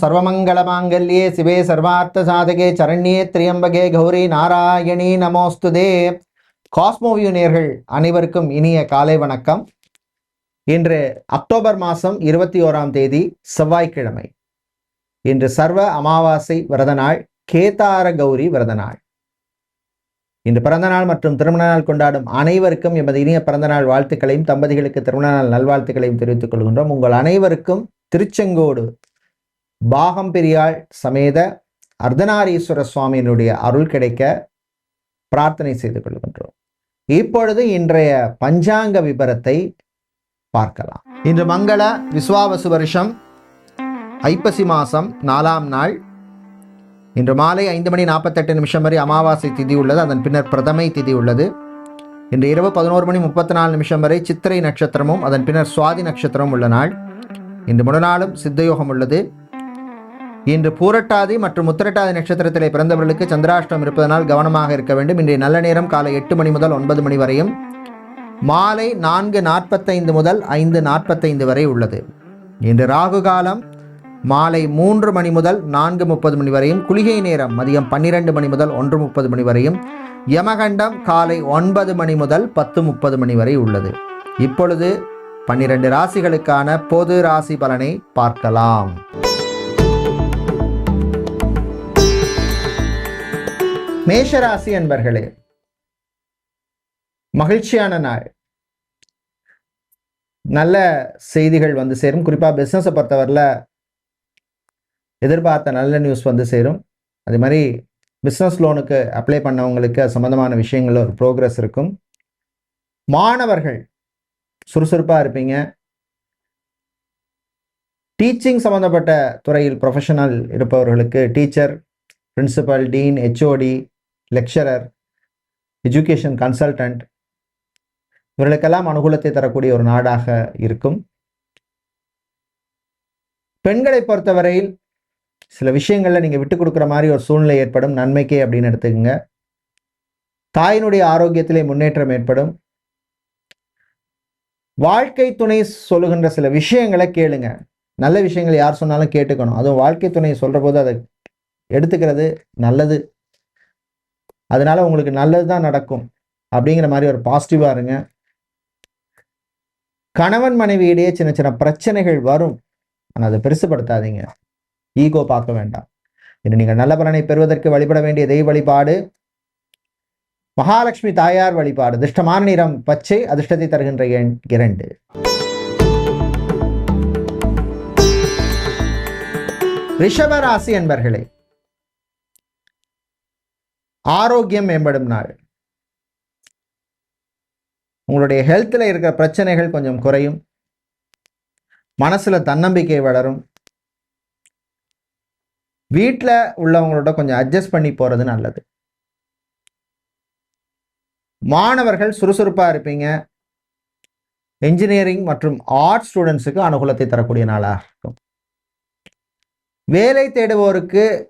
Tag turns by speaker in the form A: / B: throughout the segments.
A: சர்வமங்கலமாங்கல்யே சிவே சர்வார்த்த சாதகே சரண்யே திரியம்பகே கௌரி நாராயணி நமோஸ்துதே காஸ்மோவியூ நேர்கள் அனைவருக்கும் இனிய காலை வணக்கம். இன்று அக்டோபர் மாதம் இருபத்தி ஓராம் தேதி செவ்வாய்க்கிழமை. இன்று சர்வ அமாவாசை விரத நாள் கேதார கௌரி விரத நாள் இன்று பிறந்தநாள் மற்றும் திருமண நாள் கொண்டாடும் அனைவருக்கும் எமது இனிய பிறந்தநாள் வாழ்த்துக்களையும் தம்பதிகளுக்கு திருமண நாள் நல்வாழ்த்துக்களையும் தெரிவித்துக் கொள்கின்றோம். உங்கள் அனைவருக்கும் திருச்செங்கோடு பாகம் பெரியாள் சமேத அர்த்தநாரீஸ்வர சுவாமியினுடைய அருள் கிடைக்க பிரார்த்தனை செய்து கொள்கின்றோம். இப்பொழுது இன்றைய பஞ்சாங்க விபரத்தை பார்க்கலாம். இன்று மங்கள விஸ்வாவசு வருஷம் ஐப்பசி மாதம் நாலாம் நாள். இன்று மாலை ஐந்து மணி நாற்பத்தெட்டு நிமிஷம் வரை அமாவாசை திதி உள்ளது அதன் பின்னர் பிரதமை திதி உள்ளது. இன்று இரவு பதினோரு மணி முப்பத்தி நாலு நிமிஷம் வரை சித்திரை நட்சத்திரமும் அதன் பின்னர் சுவாதி நட்சத்திரமும் உள்ள நாள். இன்று முழுநாளும் சித்தயோகம் உள்ளது. இன்று பூரட்டாதி மற்றும் உத்திரட்டாதி நட்சத்திரத்திலே பிறந்தவர்களுக்கு சந்திராஷ்டம் இருப்பதனால் கவனமாக இருக்க வேண்டும். இன்றைய நல்ல நேரம் காலை எட்டு மணி முதல் ஒன்பது மணி வரையும். மாலை நான்கு நாற்பத்தைந்து முதல் ஐந்து நாற்பத்தைந்து வரை உள்ளது. இன்று ராகு காலம் மாலை மூன்று மணி முதல் நான்கு முப்பது மணி வரையும். குளிகை நேரம் மதியம் பன்னிரண்டு மணி முதல் ஒன்று முப்பது மணி வரையும். யமகண்டம் காலை ஒன்பது மணி முதல் பத்து முப்பது மணி வரை உள்ளது. இப்பொழுது பன்னிரண்டு ராசிகளுக்கான பொது ராசி பலனை பார்க்கலாம். மேஷராசி அன்பர்களே மகிழ்ச்சியான நாள். நல்ல செய்திகள் வந்து சேரும். குறிப்பாக பிஸ்னஸை பொறுத்தவரையில் எதிர்பார்த்த நல்ல நியூஸ் வந்து சேரும். அதே மாதிரி பிஸ்னஸ் லோனுக்கு அப்ளை பண்ணவங்களுக்கு சம்மந்தமான விஷயங்கள் ஒரு ப்ரோக்ரஸ் இருக்கும். மாணவர்கள் சுறுசுறுப்பாக இருப்பீங்க. டீச்சிங் சம்மந்தப்பட்ட துறையில் ப்ரொஃபஷனல் இருப்பவர்களுக்கு teacher principal dean HOD lecturer education consultant இவர்களுக்கெல்லாம் அனுகூலத்தை தரக்கூடிய ஒரு நாடாக இருக்கும். பெண்களை பொறுத்தவரையில் சில விஷயங்களில் நீங்கள் விட்டு கொடுக்குற மாதிரி ஒரு சூழ்நிலை ஏற்படும். நன்மைக்கே அப்படின்னு எடுத்துக்கோங்க. தாயினுடைய ஆரோக்கியத்திலே முன்னேற்றம் ஏற்படும். வாழ்க்கை துணை சொல்லுகின்ற சில விஷயங்களை கேளுங்க. நல்ல விஷயங்கள் யார் சொன்னாலும் கேட்டுக்கணும். அதுவும் வாழ்க்கை துணை சொல்கிற போது அதை எடுத்துக்கிறது நல்லது. அதனால உங்களுக்கு நல்லது தான் நடக்கும். அப்படிங்கிற மாதிரி ஒரு பாசிட்டிவாக இருங்க. கணவன் மனைவியிடையே சின்ன சின்ன பிரச்சனைகள் வரும். ஆனால் அதை பெருசுப்படுத்தாதீங்க ஈகோ பார்க்க வேண்டாம். இன்று நீங்கள் நல்ல பலனை பெறுவதற்கு வழிபட வேண்டிய தெய்வ வழிபாடு மகாலட்சுமி தாயார் வழிபாடு அதிர்ஷ்டமான நிறம் பச்சை அதிர்ஷ்டத்தை தருகின்ற எண் இரண்டு. ரிஷபராசி என்பர்களே ஆரோக்கியம் மேம்படும் நாள். உங்களுடைய ஹெல்த்தில் இருக்கிற பிரச்சனைகள் கொஞ்சம் குறையும். மனசில் தன்னம்பிக்கை வளரும். வீட்டில் உள்ளவங்களோட கொஞ்சம் அட்ஜஸ்ட் பண்ணி போகிறது நல்லது. மாணவர்கள் சுறுசுறுப்பாக இருப்பீங்க. என்ஜினியரிங் மற்றும் ஆர்ட் ஸ்டூடெண்ட்ஸுக்கு அனுகூலத்தை தரக்கூடிய நாளாக இருக்கும். வேலை தேடுவோருக்கு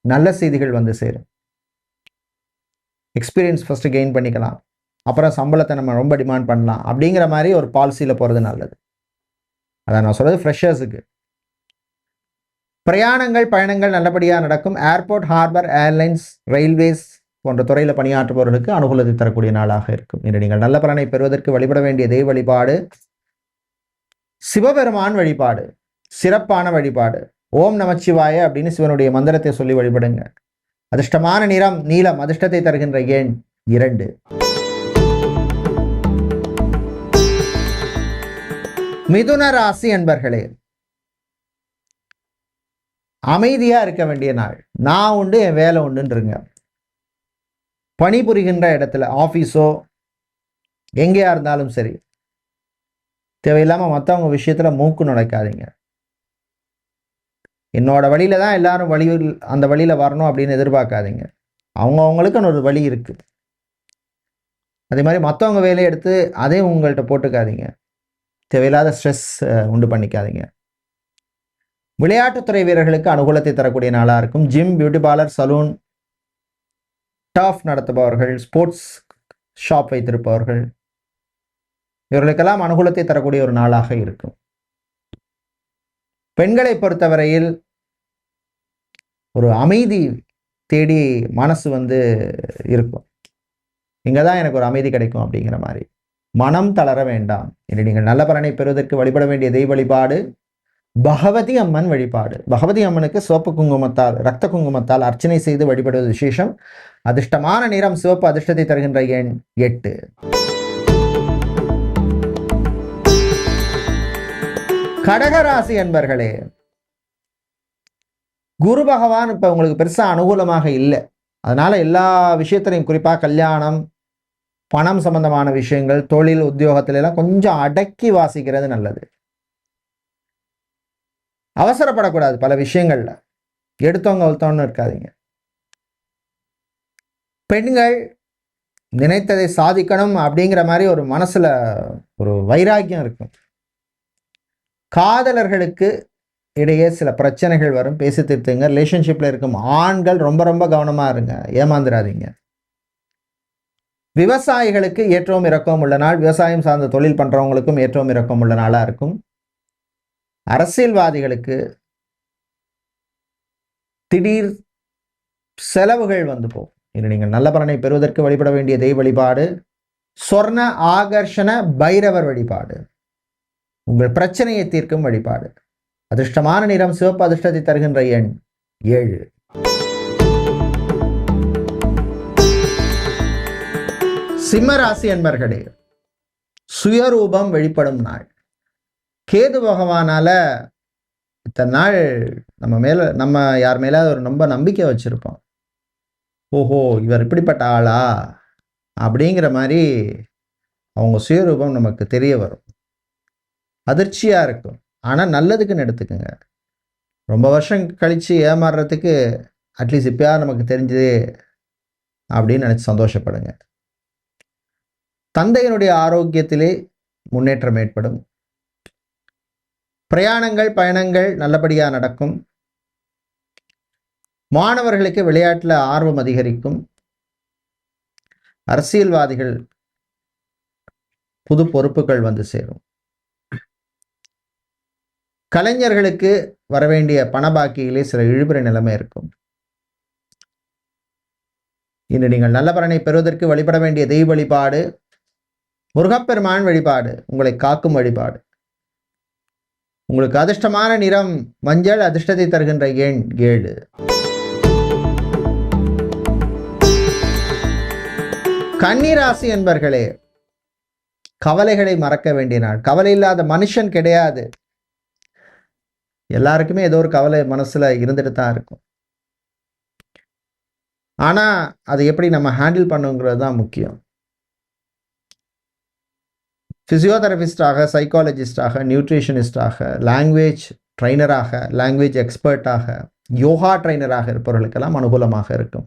A: நல்ல செய்திகள் வந்து சேரும். எக்ஸ்பீரியன்ஸ் ஃபஸ்ட்டு கெயின் பண்ணிக்கலாம். அப்புறம் சம்பளத்தை நம்ம ரொம்ப டிமாண்ட் பண்ணலாம். அப்படிங்கிற மாதிரி ஒரு பாலிசியில் போகிறது நல்லது. அதான் நான் சொல்கிறது ஃப்ரெஷர்ஸுக்கு பிரயாணங்கள் பயணங்கள் நல்லபடியாக நடக்கும். ஏர்போர்ட் ஹார்பர் ஏர்லைன்ஸ் ரயில்வேஸ் போன்ற துறையில் பணியாற்றுபவர்களுக்கு அனுகூலத்தை தரக்கூடிய நாளாக இருக்கும். இன்று நீங்கள் நல்ல பலனை பெறுவதற்கு வழிபட வேண்டிய தெய்வ வழிபாடு சிவபெருமான் வழிபாடு சிறப்பான வழிபாடு. ஓம் நமச்சிவாய அப்படின்னு சிவனுடைய மந்திரத்தை சொல்லி வழிபடுங்க. அதிர்ஷ்டமான நிறம் நீலம் அதிர்ஷ்டத்தை தருகின்ற எண் இரண்டு. மிதுன ராசி என்பர்களே அமைதியா இருக்க வேண்டிய நாள். நான் உண்டு என் வேலை உண்டுன்றங்க. பணிபுரிகின்ற இடத்துல ஆஃபீஸோ எங்கேயா இருந்தாலும் சரி. தேவையில்லாமல் மற்றவங்க விஷயத்தில் மூக்கு நுழைக்காதீங்க. என்னோடய வழியில தான் எல்லாரும் வழியில் அந்த வழியில் வரணும் அப்படின்னு எதிர்பார்க்காதீங்க. அவங்கவுங்களுக்குன்னு ஒரு வழி இருக்குது அதே மாதிரி மற்றவங்க வேலையை எடுத்து அதையும் உங்கள்கிட்ட போட்டுக்காதீங்க. தேவையில்லாத ஸ்ட்ரெஸ் உண்டு பண்ணிக்காதீங்க. விளையாட்டுத்துறை வீரர்களுக்கு அனுகூலத்தை தரக்கூடிய நாளாக இருக்கும். ஜிம் பியூட்டி பார்லர் சலூன் டாஃப் நடத்துபவர்கள் ஸ்போர்ட்ஸ் ஷாப் வைத்திருப்பவர்கள். இவர்களுக்கெல்லாம் அனுகூலத்தை தரக்கூடிய ஒரு நாளாக இருக்கும். பெண்களை பொறுத்தவரையில் ஒரு அமைதி தேடி மனசு வந்து இருக்கும். இங்கே தான் எனக்கு ஒரு அமைதி கிடைக்கும் அப்படிங்கிற மாதிரி. மனம் தளர வேண்டாம். இனி நீங்கள் நல்ல பலனை பெறுவதற்கு வழிபட வேண்டிய தெய்வ வழிபாடு பகவதி அம்மன் வழிபாடு. பகவதி அம்மனுக்கு சிவப்பு குங்குமத்தால் ரத்த குங்குமத்தால் அர்ச்சனை செய்து வழிபடுவது விசேஷம். அதிர்ஷ்டமான நிறம் சிவப்பு அதிர்ஷ்டத்தை தருகின்ற எண் எட்டு. கடகராசி என்பர்களே குரு பகவான் இப்ப உங்களுக்கு பெருசா அனுகூலமாக இல்லை. அதனால எல்லா விஷயத்திலையும் குறிப்பா கல்யாணம் பணம் சம்பந்தமான விஷயங்கள் தொழில் உத்தியோகத்துல எல்லாம் கொஞ்சம் அடக்கி வாசிக்கிறது நல்லது. அவசரப்படக்கூடாது பல விஷயங்கள்ல. எடுத்தவங்க ஒருத்தவங்க இருக்காதீங்க. பெண்கள் நினைத்ததை சாதிக்கணும் அப்படிங்கிற மாதிரி ஒரு மனசுல ஒரு வைராக்கியம் இருக்கும். காதலர்களுக்கு இடையே சில பிரச்சனைகள் வரும். பேசி தீர்த்துங்க. ரிலேஷன்ஷிப்பில் இருக்கும் ஆண்கள் ரொம்ப ரொம்ப கவனமாக இருங்க. ஏமாந்துடாதீங்க விவசாயிகளுக்கு ஏற்றவும் இறக்கவும் உள்ள நாள். விவசாயம் சார்ந்த தொழில் பண்ணுறவங்களுக்கும் ஏற்றவும் இறக்கவும் உள்ள நாளாக இருக்கும். அரசியல்வாதிகளுக்கு திடீர் செலவுகள் வந்து போகும். இது நீங்கள் நல்ல பலனை பெறுவதற்கு வழிபட வேண்டிய தெய்வ வழிபாடு சொர்ண ஆகர்ஷண பைரவர் வழிபாடு. பிரச்சனையை தீர்க்கும் வழிபாடு. அதிர்ஷ்டமான நிறம் சிவப்பு அதிர்ஷ்டத்தை தருகின்ற எண் ஏழு. சிம்மராசி என்பர்களே சுயரூபம் வெளிப்படும் நாள். கேது பகவானால இத்தனை நாள் நம்ம மேல நம்ம யார் மேல ஒரு ரொம்ப நம்பிக்கை வச்சிருப்போம். ஓஹோ இவர் இப்படிப்பட்ட ஆளா? அப்படிங்கிற மாதிரி அவங்க சுயரூபம் நமக்கு தெரிய வரும். அதிர்ச்சியாக இருக்கும். ஆனால் நல்லதுக்குன்னு எடுத்துக்கோங்க. ரொம்ப வருஷம் கழிச்சு ஏமாறுறதுக்கு அட்லீஸ்ட் இப்போயா நமக்கு தெரிஞ்சது அப்படின்னு நினச்சி சந்தோஷப்படுங்க. தந்தையினுடைய ஆரோக்கியத்திலே முன்னேற்றம் ஏற்படும். பிரயாணங்கள் பயணங்கள் நல்லபடியாக நடக்கும். மாணவர்களுக்கு விளையாட்டில் ஆர்வம் அதிகரிக்கும். அரசியல்வாதிகள் புது பொறுப்புகள் வந்து சேரும். கலைஞர்களுக்கு வரவேண்டிய பணபாக்கியிலே சில இழுபறி நிலைமை இருக்கும். இன்று நீங்கள் நல்ல பலனை பெறுவதற்கு வழிபட வேண்டிய தெய்வ வழிபாடு முருகப்பெருமான் வழிபாடு உங்களை காக்கும் வழிபாடு. உங்களுக்கு அதிர்ஷ்டமான நிறம் மஞ்சள் அதிர்ஷ்டத்தை தருகின்ற எண் ஏழு. கன்னிராசி என்பர்களே கவலைகளை மறக்க வேண்டிய நாள். கவலை இல்லாத மனுஷன் கிடையாது. எல்லாருக்குமே ஏதோ ஒரு கவலை மனசுல இருந்துட்டு தான் இருக்கும். ஆனா அதை எப்படி நம்ம ஹேண்டில் பண்ணுங்கிறது தான் முக்கியம். ஃபிசியோதெரபிஸ்டாக சைக்காலஜிஸ்டாக நியூட்ரிஷனிஸ்டாக லாங்குவேஜ் ட்ரைனராக லாங்குவேஜ் எக்ஸ்பர்ட்டாக யோகா ட்ரைனராக இருப்பவர்களுக்கெல்லாம் அனுகூலமாக இருக்கும்.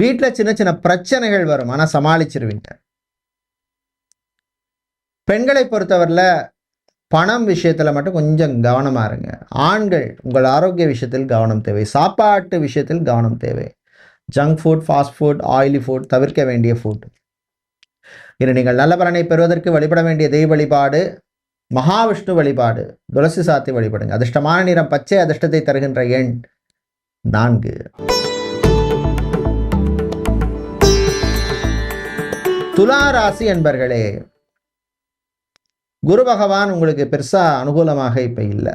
A: வீட்டில் சின்ன சின்ன பிரச்சனைகள் வரும். ஆனால் சமாளிச்சிருவீங்க. பெண்களை பொறுத்தவரையில் பணம் விஷயத்தில் மட்டும் கொஞ்சம் கவனமாக இருங்க. ஆண்கள் உங்கள் ஆரோக்கிய விஷயத்தில் கவனம் தேவை. சாப்பாட்டு விஷயத்தில் கவனம் தேவை. Junk food fast food oily food தவிர்க்க வேண்டிய ஃபுட் இனி நீங்கள் நல்ல பலனை பெறுவதற்கு வழிபட வேண்டிய தெய்வ வழிபாடு மகாவிஷ்ணு வழிபாடு துளசி சாத்தி வழிபடுங்க. அதிர்ஷ்டமான நிறம் பச்சை அதிர்ஷ்டத்தை தருகின்ற எண் நான்கு. துலா ராசி என்பர்களே குரு பகவான் உங்களுக்கு பெருசாக அனுகூலமாக இப்போ இல்லை.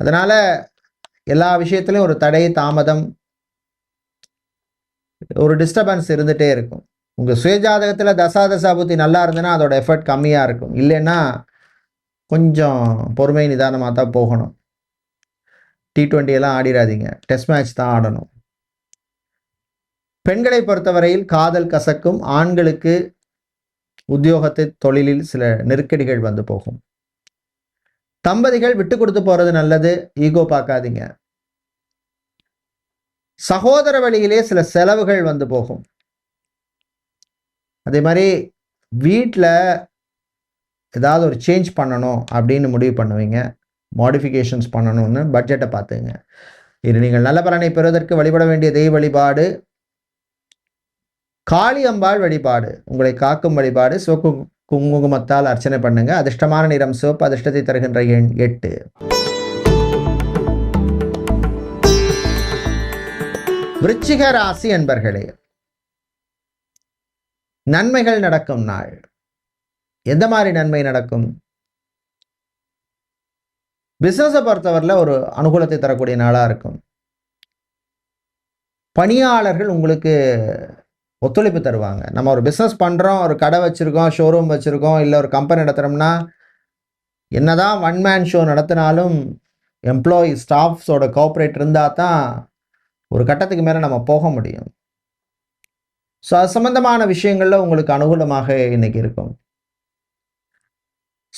A: அதனால் எல்லா விஷயத்துலையும் ஒரு தடை தாமதம் ஒரு டிஸ்டர்பன்ஸ் இருந்துகிட்டே இருக்கும். உங்கள் சுயஜாதகத்தில் தசா தசா புத்தி நல்லா இருந்ததுன்னா அதோட எஃபர்ட் கம்மியாக இருக்கும். இல்லைன்னா கொஞ்சம் பொறுமை நிதானமாக தான் போகணும். டி ட்வெண்ட்டியெல்லாம் ஆடிடாதீங்க. டெஸ்ட் மேட்ச் தான் ஆடணும். பெண்களை பொறுத்தவரையில் காதல் கசக்கும். ஆண்களுக்கு உத்தியோகத்தை தொழிலில் சில நெருக்கடிகள் வந்து போகும். தம்பதிகள் விட்டு கொடுத்து போறது நல்லது ஈகோ பார்க்காதீங்க. சகோதர வழியிலே சில செலவுகள் வந்து போகும். அதே மாதிரி வீட்டில் ஏதாவது ஒரு சேஞ்ச் பண்ணணும் அப்படின்னு முடிவு பண்ணுவீங்க. மாடிஃபிகேஷன்ஸ் பண்ணணும்னு பட்ஜெட்டை பார்த்துங்க இது நீங்கள் நல்ல பலனை பெறுவதற்கு வழிபட வேண்டிய தெய்வ வழிபாடு காளி அம்பாள் வழிபாடு. உங்களை காக்கும் வழிபாடு சிவப்பு குங்குமத்தால் அர்ச்சனை பண்ணுங்க. அதிர்ஷ்டமான நிறம் சிவப்பு அதிர்ஷ்டத்தை தருகின்ற எண் எட்டு. விருச்சிக ராசி என்பர்களே நன்மைகள் நடக்கும் நாள். எந்த மாதிரி நன்மை நடக்கும்? பிசினஸை பொறுத்தவரையில் ஒரு அனுகூலத்தை தரக்கூடிய நாளாக இருக்கும். பணியாளர்கள் உங்களுக்கு ஒத்துழைப்பு தருவாங்க. நம்ம ஒரு பிஸ்னஸ் பண்ணுறோம் ஒரு கடை வச்சுருக்கோம் ஷோரூம் வச்சுருக்கோம் இல்லை ஒரு கம்பெனி நடத்துகிறோம்னா என்னதான் ஒன் மேன் ஷோ நடத்தினாலும் எம்ப்ளாயி ஸ்டாஃப்ஸோட கோஆப்ரேட் இருந்தால் தான் ஒரு கட்டத்துக்கு மேலே நம்ம போக முடியும். ஸோ அது சம்மந்தமான விஷயங்களில் உங்களுக்கு அனுகூலமாக இன்றைக்கி இருக்கும்.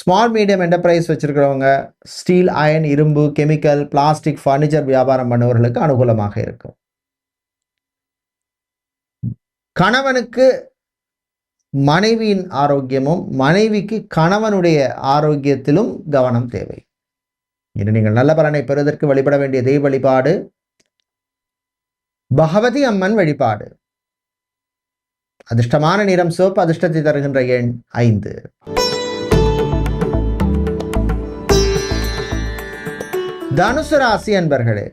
A: ஸ்மால் மீடியம் என்டர்பிரைஸ் வச்சுருக்கிறவங்க ஸ்டீல் அயன் இரும்பு கெமிக்கல் பிளாஸ்டிக் ஃபர்னிச்சர் வியாபாரம் பண்ணுவவர்களுக்கு அனுகூலமாக இருக்கும். கணவனுக்கு மனைவியின் ஆரோக்கியமும் மனைவிக்கு கணவனுடைய ஆரோக்கியத்திலும் கவனம் தேவை. இன்று நீங்கள் நல்ல பலனை பெறுவதற்கு வழிபட வேண்டிய தெய்வ வழிபாடு பகவதி அம்மன் வழிபாடு. அதிர்ஷ்டமான நிறம் சோப்பு அதிர்ஷ்டத்தை தருகின்ற எண் ஐந்து. தனுசு ராசி அன்பர்களே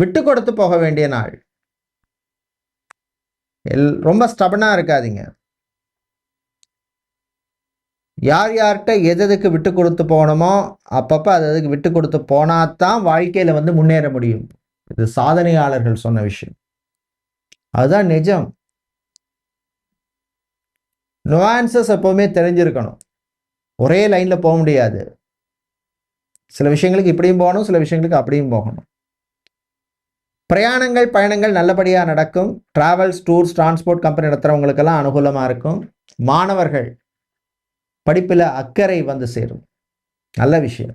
A: விட்டு கொடுத்து போக வேண்டிய நாள். எல் ரொம்ப ஸ்டபனாக இருக்காதீங்க. யார் யார்கிட்ட எது எதுக்கு விட்டு கொடுத்து போகணுமோ அப்பப்போ அது அதுக்கு விட்டு கொடுத்து போனால் தான் வாழ்க்கையில் வந்து முன்னேற முடியும். இது சாதனையாளர்கள் சொன்ன விஷயம். அதுதான் நிஜம். நுவான்சஸ் எப்போவுமே தெரிஞ்சிருக்கணும். ஒரே லைனில் போக முடியாது. சில விஷயங்களுக்கு இப்படியும் போகணும் சில விஷயங்களுக்கு அப்படியும் போகணும். பிரயாணங்கள் பயணங்கள் நல்லபடியாக நடக்கும். டிராவல்ஸ் டூர்ஸ் டிரான்ஸ்போர்ட் கம்பெனி நடத்துகிறவங்களுக்கெல்லாம் அனுகூலமாக இருக்கும். மாணவர்கள் படிப்பில் அக்கறை வந்து சேரும். நல்ல விஷயம்.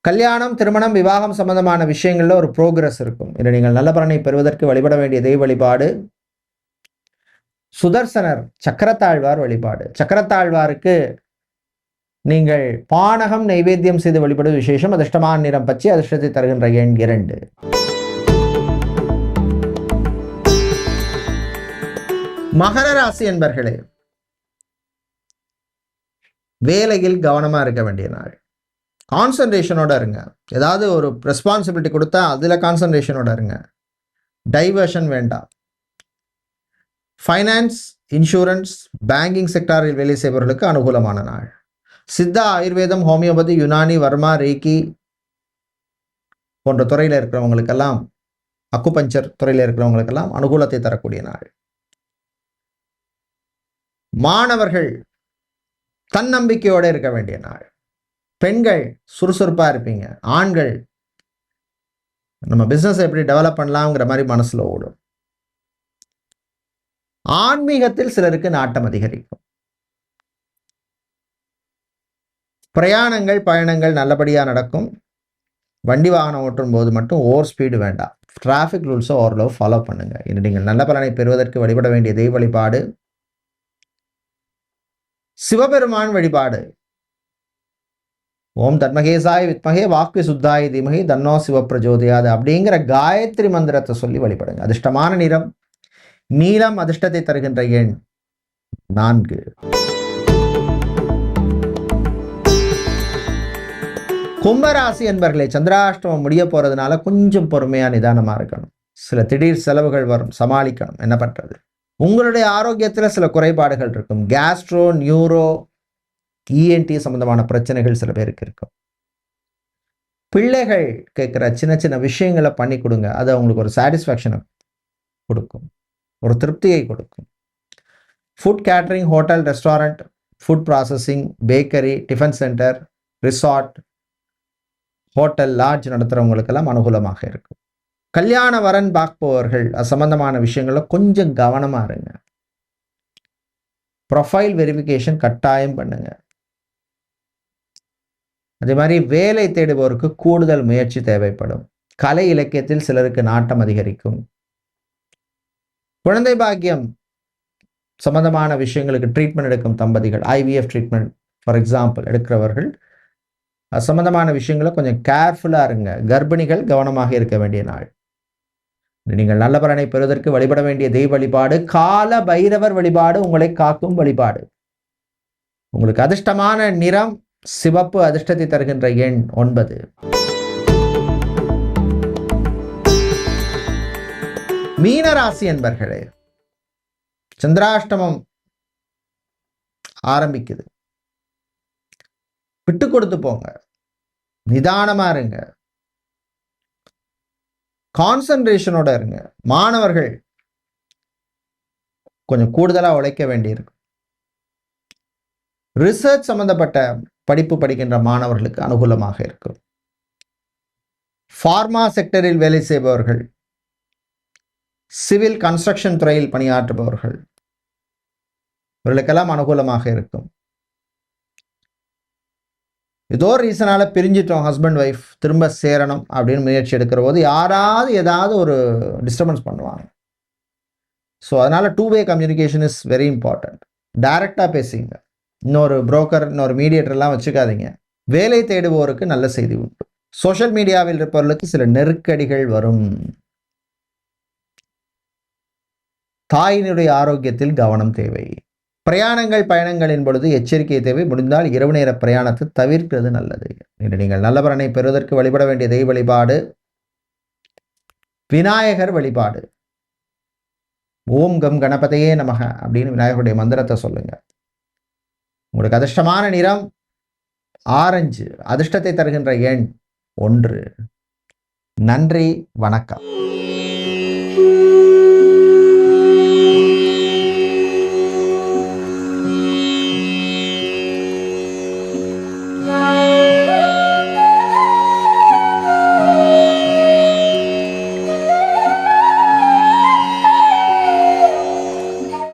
A: கல்யாணம் திருமணம் விவாகம் சம்பந்தமான விஷயங்களில் ஒரு ப்ரோக்ரஸ் இருக்கும். இதில் நீங்கள் நல்ல பலனை பெறுவதற்கு வழிபட வேண்டிய தெய்வ வழிபாடு. சுதர்சனர் சக்கரத்தாழ்வார் வழிபாடு. சக்கரத்தாழ்வாருக்கு நீங்கள் பானகம் நைவேத்தியம் செய்து வழிபடும் விசேஷம் அதிர்ஷ்டமான நிறம் பச்சை அதிர்ஷ்டத்தை தருகின்ற எண் இரண்டு. மகர ராசி என்பர்களே வேலையில் கவனமாக இருக்க வேண்டிய நாள். கான்சன்ட்ரேஷனோட இருங்க. ஏதாவது ஒரு ரெஸ்பான்சிபிலிட்டி கொடுத்தா அதில் கான்சன்ட்ரேஷனோட இருங்க. டைவர்ஷன் வேண்டாம். ஃபைனான்ஸ் இன்சூரன்ஸ் பேங்கிங் செக்டாரில் வேலை செய்பவர்களுக்கு அனுகூலமான நாள். சித்தா ஆயுர்வேதம் ஹோமியோபதி யுனானி வர்மா ரேக்கி போன்ற துறையில் இருக்கிறவங்களுக்கெல்லாம் அக்குபஞ்சர் துறையில் இருக்கிறவங்களுக்கெல்லாம் அனுகூலத்தை தரக்கூடிய நாள். மாணவர்கள் தன்னம்பிக்கையோடு இருக்க வேண்டிய நாள். பெண்கள் சுறுசுறுப்பாக இருப்பீங்க. ஆண்கள் நம்ம பிஸ்னஸ் எப்படி டெவலப் பண்ணலாம்ங்கிற மாதிரி மனசில் ஓடும். ஆன்மீகத்தில் சிலருக்கு நாட்டம் அதிகரிக்கும். பிரயாணங்கள் பயணங்கள் நல்லபடியாக நடக்கும். வண்டி வாகனம் ஓட்டும் போது மட்டும் ஓவர் ஸ்பீடு வேண்டாம். டிராஃபிக் ரூல்ஸை ஓரளவு ஃபாலோ பண்ணுங்க. இன்று நீங்கள் நல்ல பலனை பெறுவதற்கு வழிபட வேண்டிய தெய்வ வழிபாடு. சிவபெருமான் வழிபாடு. ஓம் தன்மகேசாய் வித்மகே வாக்கு சுத்தாய் தீமகி தன்னோ சிவப்பிரஜோதியாது அப்படிங்கிற காயத்ரி மந்திரத்தை சொல்லி வழிபடுங்க. அதிர்ஷ்டமான நிறம். நீளம் அதிர்ஷ்டத்தை தருகின்ற எண் நான்கு. கும்பராசி என்பர்களே சந்திராஷ்டமம் முடிய போறதுனால கொஞ்சம் பொறுமையா நிதானமா இருக்கணும். சில திடீர் செலவுகள் வரும் சமாளிக்கணும். என்ன பண்றது? உங்களுடைய ஆரோக்கியத்தில் சில குறைபாடுகள் இருக்கும். கேஸ்ட்ரோ நியூரோ இஎன்டி சம்பந்தமான பிரச்சனைகள் சில பேருக்கு இருக்கும். பிள்ளைகள் கேட்குற சின்ன சின்ன விஷயங்களை பண்ணி கொடுங்க. அது அவங்களுக்கு ஒரு சாட்டிஸ்ஃபேக்ஷனை கொடுக்கும். ஒரு திருப்தியை கொடுக்கும். Food catering hotel restaurant food processing bakery tiffin centre resort hotel lodge நடத்துகிறவங்களுக்கெல்லாம் அனுகூலமாக இருக்கும். கல்யாண வரன் பார்ப்பவர்கள் அது சம்பந்தமான விஷயங்களில் கொஞ்சம் கவனமாக இருங்க. ப்ரொஃபைல் வெரிஃபிகேஷன் கட்டாயம் பண்ணுங்க. அதே மாதிரி வேலை தேடுபவருக்கு கூடுதல் முயற்சி தேவைப்படும். கலை இலக்கியத்தில் சிலருக்கு நாட்டம் அதிகரிக்கும். குழந்தை பாக்கியம் சம்பந்தமான விஷயங்களுக்கு ட்ரீட்மெண்ட் எடுக்கும் தம்பதிகள் ஐவிஎஃப் ட்ரீட்மெண்ட் ஃபார் எக்ஸாம்பிள் எடுக்கிறவர்கள் சம்மந்தமான விஷயங்களை கொஞ்சம் கேர்ஃபுல்லாக இருங்க. கர்ப்பிணிகள் கவனமாக இருக்க வேண்டிய நாள். நீங்கள் நல்ல பலனை பெறுவதற்கு வழிபட வேண்டிய தெய்வ வழிபாடு கால பைரவர் வழிபாடு உங்களை காக்கும் வழிபாடு. உங்களுக்கு அதிர்ஷ்டமான நிறம் சிவப்பு அதிர்ஷ்டத்தை தருகின்ற எண் ஒன்பது. மீனராசி என்பர்களே சந்திராஷ்டமம் ஆரம்பிக்குது. விட்டு கொடுத்து போங்க. நிதானமா இருங்க. கான்சன்ட்ரேஷனோட இருங்க. மாணவர்கள் கொஞ்சம் கூடுதலா உழைக்க வேண்டியிருக்கு. ரிசர்ச் சம்பந்தப்பட்ட படிப்பு படிக்கின்ற மாணவர்களுக்கு அனுகூலமாக இருக்கும். ஃபார்மா செக்டரில் வேலை செய்பவர்கள் சிவில் கன்ஸ்ட்ரக்ஷன் துறையில் பணியாற்றுபவர்கள் இவர்களுக்கெல்லாம் அனுகூலமாக இருக்கும். ஏதோ ஒரு ரீசனால பிரிஞ்சிட்டோம் ஹஸ்பண்ட் ஒய்ஃப் திரும்ப சேரணும் அப்படின்னு முயற்சி எடுக்கிற போது யாராவது ஏதாவது ஒரு டிஸ்டர்பன்ஸ் பண்ணுவாங்க. ஸோ அதனால் two way communication is very important டைரெக்டாக பேசிங்க. இன்னொரு புரோக்கர் இன்னொரு மீடியேட்டர்லாம் வச்சுக்காதீங்க. வேலை தேடுவோருக்கு நல்ல செய்தி உண்டு. சோஷியல் மீடியாவில் இருப்பவர்களுக்கு சில நெருக்கடிகள் வரும். தாயினுடைய ஆரோக்கியத்தில் கவனம் தேவை. பிரயாணங்கள் பயணங்களின் பொழுது எச்சரிக்கை தேவை. முடிந்தால் இரவு நேர பிரயாணத்தை தவிர்க்கிறது நல்லது. இன்று நீங்கள் நல்ல பலனை பெறுவதற்கு வழிபட வேண்டிய தெய்வ வழிபாடு விநாயகர் வழிபாடு. ஓம் கம் கணபதையே நமக அப்படின்னு விநாயகருடைய மந்திரத்தை சொல்லுங்க. உங்களுக்கு அதிர்ஷ்டமான நிறம் ஆரஞ்சு. அதிர்ஷ்டத்தை தருகின்ற எண் ஒன்று. நன்றி வணக்கம்.